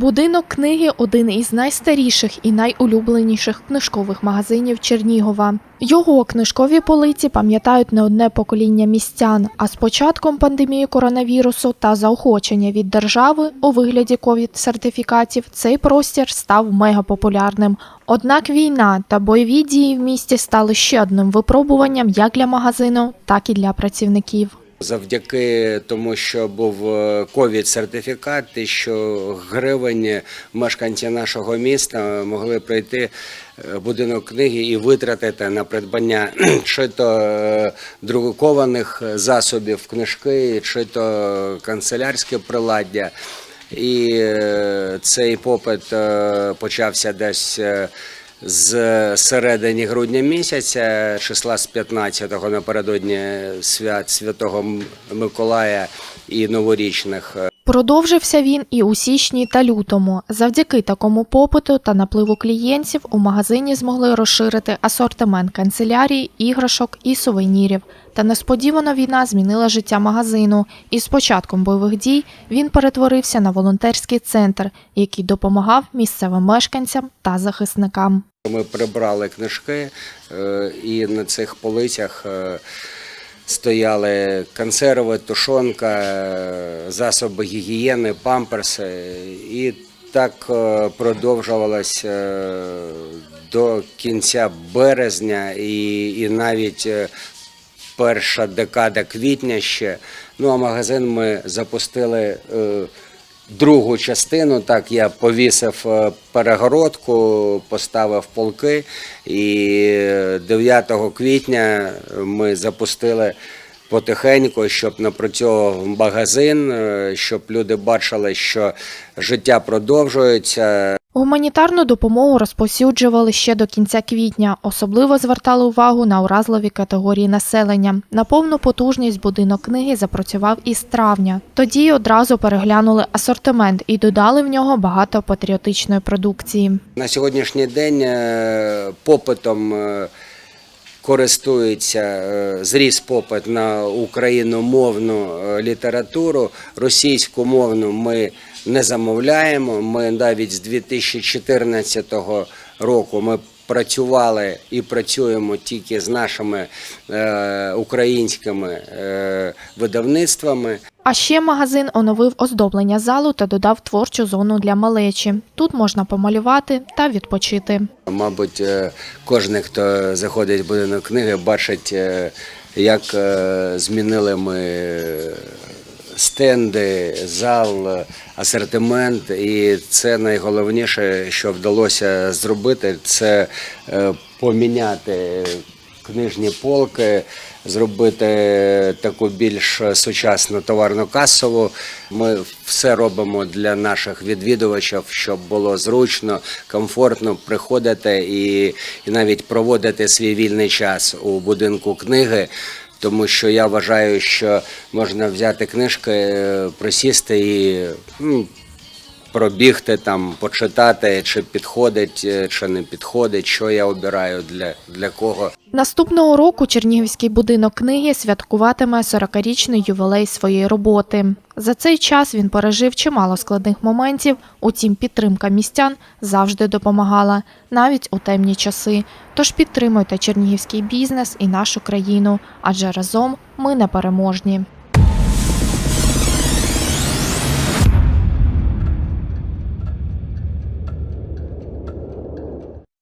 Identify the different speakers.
Speaker 1: Будинок книги один із найстаріших і найулюбленіших книжкових магазинів Чернігова. Його книжкові полиці пам'ятають не одне покоління містян. А з початком пандемії коронавірусу та заохочення від держави у вигляді ковід-сертифікатів цей простір став мегапопулярним. Однак війна та бойові дії в місті стали ще одним випробуванням як для магазину, так і для працівників.
Speaker 2: Завдяки тому, що був ковід сертифікат, і що гривень мешканці нашого міста могли прийти е, будинок книги і витратити на придбання чи то е, друкованих засобів книжки, чи то канцелярське приладдя. І е, цей попит е, почався десь. Е, з середини грудня місяця, числа з 15-го напередодні свят Святого Миколая і новорічних.
Speaker 1: Продовжився він і у січні та лютому. Завдяки такому попиту та напливу клієнтів у магазині змогли розширити асортимент канцелярії, іграшок і сувенірів. Та несподівано війна змінила життя магазину, і з початком бойових дій він перетворився на волонтерський центр, який допомагав місцевим мешканцям та захисникам.
Speaker 2: Ми прибрали книжки, е, і на цих полицях е, стояли консерви, тушонка, е, засоби гігієни, памперси. І так продовжувалось е, до кінця березня і, і навіть перша декада квітня ще. Ну а магазин ми запустили. Другу частину. Так я повісив е, перегородку, поставив полки, і 9 квітня ми запустили потихеньку, щоб напрацьовував магазин, е, щоб люди бачили, що життя продовжується,
Speaker 1: Гуманітарну допомогу розповсюджували ще до кінця квітня. Особливо звертали увагу на уразливі категорії населення. На повну потужність будинок книги запрацював із травня. Тоді одразу переглянули асортимент і додали в нього багато патріотичної продукції.
Speaker 2: На сьогоднішній день е, попитом е, користується е, зріс попит на україномовну літературу. Російську мовну ми не замовляємо. Ми навіть з 2014 року ми працювали і працюємо тільки з нашими е, українськими е, видавництвами.
Speaker 1: А ще магазин оновив оздоблення залу та додав творчу зону для малечі. Тут можна помалювати та відпочити.
Speaker 2: Мабуть, е, кожен, хто заходить в будинок книги, бачить, е, як е, змінили ми стенди, зал, асортимент. І це найголовніше, що вдалося зробити, це е, поміняти книжні полки, зробити таку більш сучасну товарну касову. Ми все робимо для наших відвідувачів, щоб було зручно, комфортно приходити і, і навіть проводити свій вільний час у будинку книги. Тому що я вважаю, що можна взяти книжки, е, присісти і пробігти там, почитати, чи підходить, е, чи не підходить, що я обираю для, для кого.
Speaker 1: Наступного року Чернігівський будинок книги святкуватиме 40-річний ювілей своєї роботи. За цей час він пережив чимало складних моментів, утім підтримка містян завжди допомагала, навіть у темні часи. Тож підтримуйте чернігівський бізнес і нашу країну, адже разом ми непереможні.